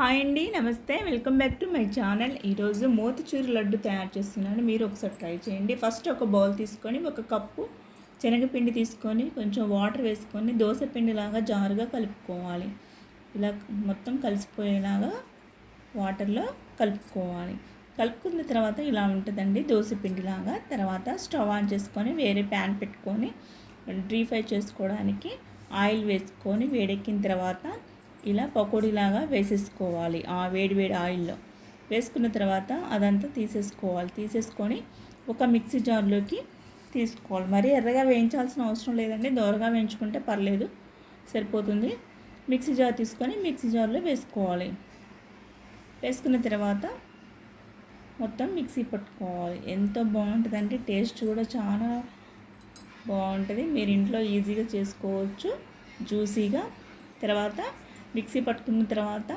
Hi అండి నమస్తే. Welcome back to my channel. ఈరోజు మోతిచూరు లడ్డు తయారు చేస్తున్నాను. మీరు ఒకసారి ట్రై చేయండి. ఫస్ట్ ఒక బౌల్ తీసుకొని ఒక కప్పు శనగపిండి తీసుకొని కొంచెం వాటర్ వేసుకొని దోశ పిండిలాగా జారుగా కలుపుకోవాలి. ఇలా మొత్తం కలిసిపోయేలాగా వాటర్లో కలుపుకోవాలి. కలుపుకున్న తర్వాత ఇలా ఉంటుందండి. దోశ పిండిలాగా. తర్వాత స్టవ్ ఆన్ చేసుకొని వేరే ప్యాన్ పెట్టుకొని డ్రీ ఫ్రై చేసుకోవడానికి ఆయిల్ వేసుకొని వేడెక్కిన తర్వాత ఇలా పకోడీలాగా వేసేసుకోవాలి ఆ వేడి వేడి ఆయిల్లో. వేసుకున్న తర్వాత అదంతా తీసేసుకోవాలి. తీసేసుకొని ఒక మిక్సీ జార్లోకి తీసుకోవాలి. మరీ ఎర్రగా వేయించాల్సిన అవసరం లేదండి. దోరగా వేయించుకుంటే పర్లేదు సరిపోతుంది. మిక్సీ జార్ తీసుకొని మిక్సీ జార్లో వేసుకోవాలి. వేసుకున్న తర్వాత మొత్తం మిక్సీ పట్టుకోవాలి. ఎంతో బాగుంటుందండి టేస్ట్ కూడా చాలా బాగుంటుంది. మీరు ఇంట్లో ఈజీగా చేసుకోవచ్చు. జ్యూసీగా. తర్వాత మిక్సీ పట్టుకున్న తర్వాత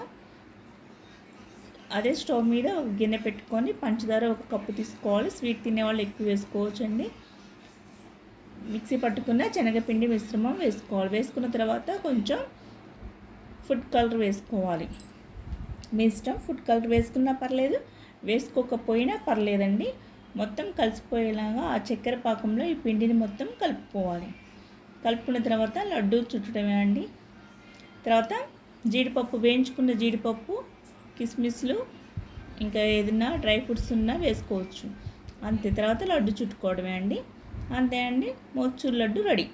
అదే స్టవ్ మీద గిన్నె పెట్టుకొని పంచదార ఒక కప్పు తీసుకోవాలి. స్వీట్ తినేవాళ్ళు ఎక్కువ వేసుకోవచ్చు అండి మిక్సీ పట్టుకున్న శనగపిండి మిశ్రమం వేసుకోవాలి. వేసుకున్న తర్వాత కొంచెం ఫుడ్ కలర్ వేసుకోవాలి. మీ ఇష్టం ఫుడ్ కలర్ వేసుకున్నా పర్లేదు వేసుకోకపోయినా పర్లేదండి. మొత్తం కలిసిపోయేలాగా ఆ చక్కెర పాకంలో ఈ పిండిని మొత్తం కలుపుకోవాలి. కలుపుకున్న తర్వాత లడ్డు చుట్టడమే అండి తర్వాత జీడిపప్పు వేయించుకున్న జీడిపప్పు కిస్మిస్లు ఇంకా ఏదైనా డ్రై ఫ్రూట్స్ ఉన్నా వేసుకోవచ్చు. అంతే. తర్వాత లడ్డు చుట్టుకోవడమే అండి. అంతే అండి. మోచూరు లడ్డు రెడీ.